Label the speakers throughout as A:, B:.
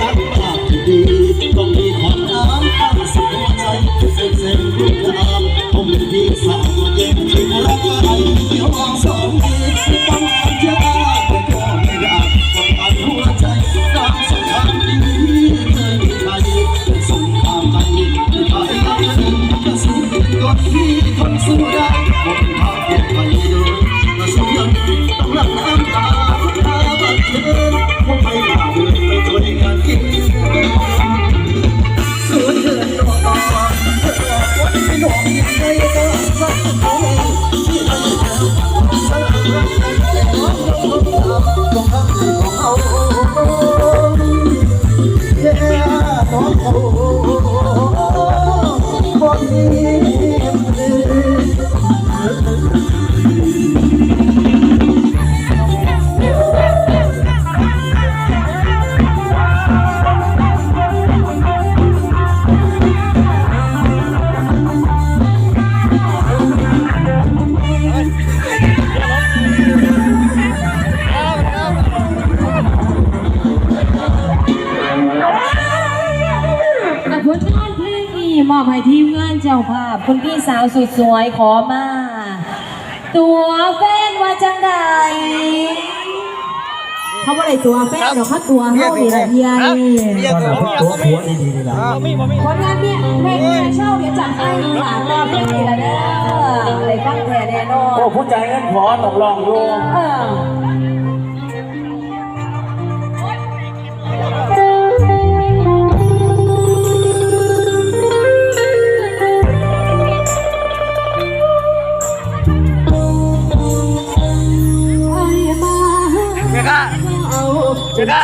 A: รักภาพที่ดีต้องมีขอน้ำตั้งสุดหัวใจเส้นเส้นรูปงามผมเป็นพี่สาว ของเอา
B: มอบให้ทีมงานเจ้าภาพ คุณพี่สาวสุดสวยขอมา ตัวแฟนว่าจังใดเขาบ่าอะได้ตัวแฟนหรอกเขาตัวเฮาดีละเฮียนี่
A: ตอนนั้นตัวหัวดีๆนี่แหละ
B: ผลงานเนี่ยเพลงงานเช่าเดี๋ยวจัดให้ค่ะรอบเพลงนี้ละเด้ออะไรฟังแท้แน่นอน
C: โอ้ผู้ใจเงินขอต้องลองอยู่
B: เม
C: ก้า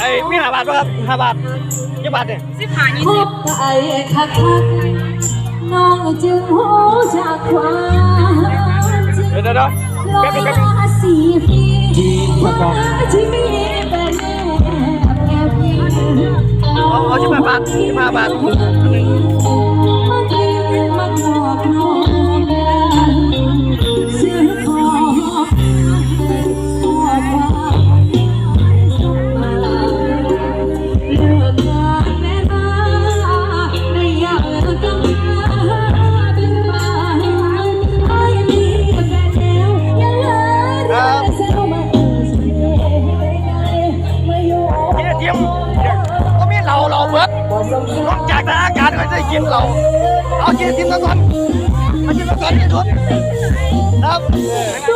C: ไอ้มีห้าบาทป่ะครับห้าบาทกี่บาทเนี่ย
B: คบไอ้คักคักน้องจึงหูจากความจริง
C: เดี๋ยวเดี๋ยวเดี๋ยว
B: ลอ
C: แป๊บ
B: ย
C: แป๊บแป๊บ
B: มาสี่ปีที่มีเป็นแอบแอบยิง
C: เอาเอาสิบห้าบาทสิบห้าบาท
B: เห
C: ล้าเหล้าเบิด
B: บ่สง
C: น
B: สา
C: อก
B: ร
C: จาการการก็จะกินเหล้าเอากินไอติมก่อนมากินก่อนกินทุนครับ